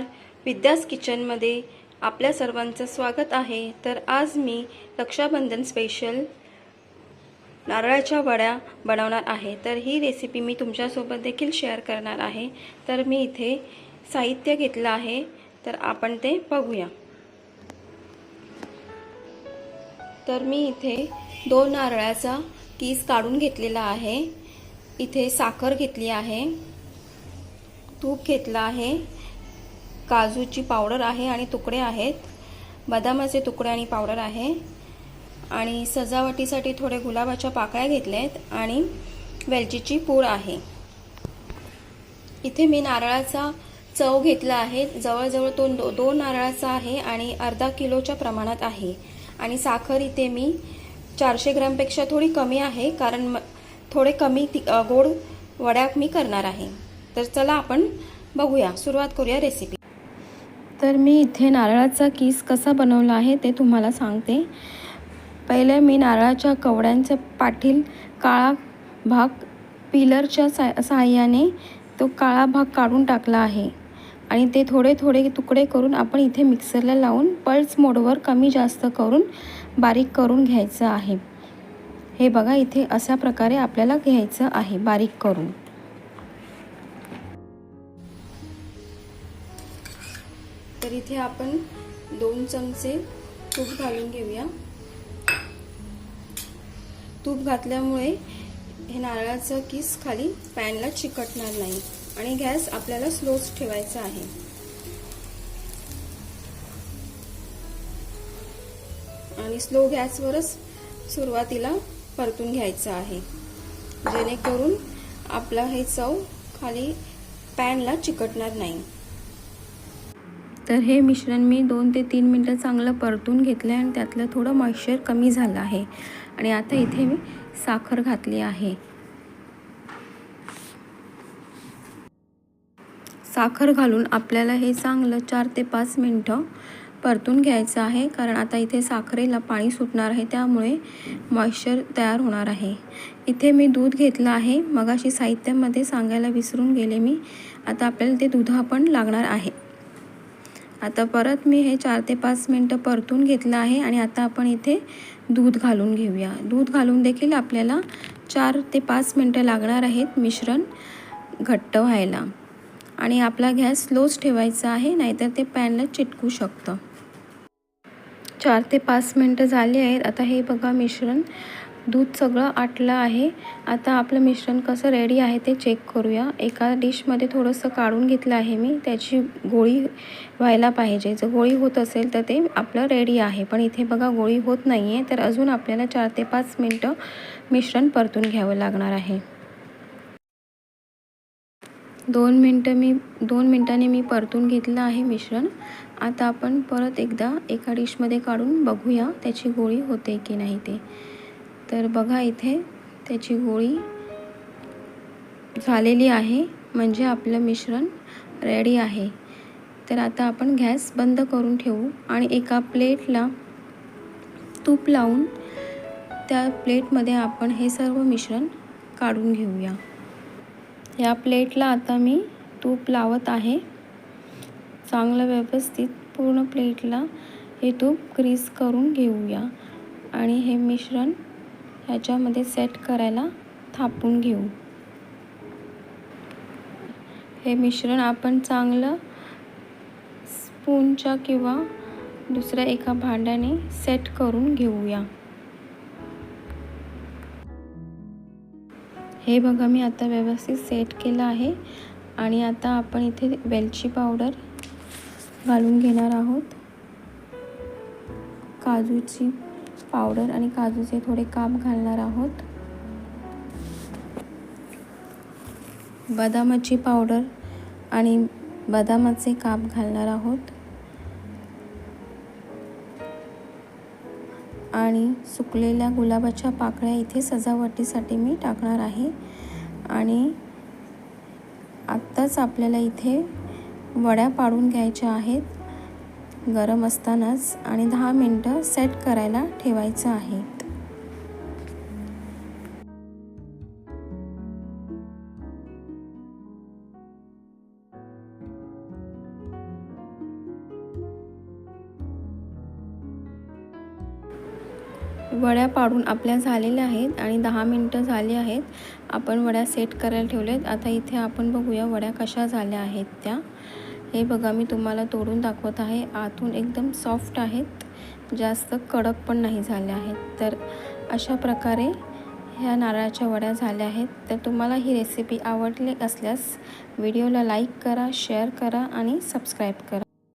विद्यास किचनमध्ये आपल्या सर्वांचं स्वागत आहे. तर आज मी रक्षाबंधन स्पेशल नारळाच्या वड्या बनवणार आहे. तर ही रेसिपी मी तुमच्यासोबत देखील शेअर करणार आहे. तर मी इथे साहित्य घेतलं आहे. तर आपण ते बघूया. तर मी इथे दोन नारळाचा कीस काढून घेतलेला आहे. इथे साखर घेतली आहे. तूप घेतलं आहे. काजूची पावडर आहे आणि तुकडे आहेत. बदामाचे तुकडे आणि पावडर आहे. आणि सजावटीसाठी थोडे गुलाबाच्या पाकळ्या घेतल्या आहेत आणि वेलचीची पूड आहे. इथे मी नारळाचा चव घेतला आहे. जवळजवळ तो दो दोन नारळाचा आहे आणि अर्धा किलोच्या प्रमाणात आहे. आणि साखर इथे मी चारशे ग्रॅमपेक्षा थोडी कमी आहे कारण म थोडे कमी ती गोड वड्या मी करणार आहे. तर चला आपण बघूया. सुरुवात करूया रेसिपी तर मी इथे नारळाचा कीस कसा बनवला आहे ते तुम्हाला सांगते. पहिले मी नारळाच्या कवड्यांच्या पाठील काळा भाग पिलरच्या सा सहाय्याने तो काळा भाग काढून टाकला आहे. आणि ते थोडे थोडे तुकडे करून आपण इथे मिक्सरला लावून पल्स मोडवर कमी जास्त करून बारीक करून घ्यायचं आहे. हे बघा इथे अशा प्रकारे आपल्याला घ्यायचं आहे बारीक करून. तर इथे आपण दोन चमचे तूप घालून घेऊया. तूप घातल्यामुळे हे नारळाचं किस खाली पॅनला चिकटणार नाही आणि गॅस आपल्याला स्लोच ठेवायचा आहे. आणि स्लो गॅसवरच सुरुवातीला परतून घ्यायचं आहे. जेणेकरून आपला हे चव खाली पॅनला चिकटणार नाही. तर हे मिश्रण मी दोन ते तीन मिनटं चांगलं परतून घेतलं आहे आणि त्यातलं थोडं मॉइश्चर कमी झालं आहे. आणि आता इथे मी साखर घातली आहे. साखर घालून आपल्याला हे चांगलं चार ते पाच मिनटं परतून घ्यायचं आहे. कारण आता इथे साखरेला पाणी सुटणार आहे त्यामुळे मॉइश्चर तयार होणार आहे. इथे मी दूध घेतलं आहे. मगाशी साहित्यामध्ये सांगायला विसरून गेले मी. आता आपल्याला ते दुधा पण लागणार आहे. आता परत मी हे चार ते पाच मिनटं परतून घेतलं आहे आणि आता आपण इथे दूध घालून घेऊया. दूध घालून देखील आपल्याला चार ते पाच मिनटं लागणार आहेत मिश्रण घट्ट व्हायला. आणि आपला गॅस स्लोच ठेवायचा आहे नाहीतर ते पॅनला चिटकू शकतं. चार ते पाच मिनटं झाली आहेत. आता हे बघा मिश्रण दूध सगळं आटलं आहे. आता आपलं मिश्रण कसं रेडी आहे ते चेक करूया. एका डिशमध्ये थोडंसं काढून घेतलं आहे मी. त्याची गोळी व्हायला पाहिजे. जर गोळी होत असेल तर ते आपलं रेडी आहे. पण इथे बघा गोळी होत नाही आहे तर अजून आपल्याला चार ते पाच मिनटं मिश्रण परतून घ्यावं लागणार आहे. दोन मिनटं मी दोन मिनटांनी मी परतून घेतलं आहे मिश्रण. आता आपण परत एकदा एका डिशमध्ये काढून बघूया त्याची गोळी होते की नाही ते. तर बघा इथे त्याची गोळी झालेली आहे. म्हणजे आपलं मिश्रण रेडी आहे. तर आता आपण गॅस बंद करून ठेवू आणि एका प्लेटला तूप लावून त्या प्लेटमध्ये आपण हे सर्व मिश्रण काढून घेऊया. या प्लेटला आता मी तूप लावत आहे. चांगलं व्यवस्थित पूर्ण प्लेटला हे तूप ग्रीस करून घेऊया आणि हे मिश्रण ह्याच्यामध्ये सेट करायला थापून घेऊ. हे मिश्रण आपण चांगलं स्पूनच्या किंवा दुसऱ्या एका भांड्याने सेट करून घेऊया. हे बघा मी आता व्यवस्थित सेट केलं आहे आणि आता आपण इथे वेलची पावडर घालून घेणार आहोत. काजूची पावडर आणि काजूचे थोडे काप घालणार आहोत. बदामाची पावडर आणि बदामाचे काप घालणार आहोत. आणि सुकलेल्या गुलाबाच्या पाकळ्या इथे सजावटीसाठी मी टाकणार आहे. आणि आत्ताच आपल्याला इथे वड्या पाडून घ्यायच्या आहेत. गरम असतानाच आणि दहा मिनटं सेट करायला ठेवायचं आहे. वड्या पाडून आपल्या झालेल्या आहेत आणि दहा मिनटं झाली आहेत. आपण वड्या सेट करायला ठेवल्यात आता इथे आपण बघूया वड्या कशा झाल्या आहेत त्या. हे बघा मी तुम्हाला तोडून दाखवत आहे. आतून एकदम सॉफ्ट आहेत. जास्त कडक पण नाही झाले आहेत. तर अशा प्रकारे ह्या नारळाच्या वड्या झाल्या आहेत. तर तुम्हाला ही रेसिपी आवडली असल्यास व्हिडिओला लाईक करा शेअर करा आणि सबस्क्राईब करा.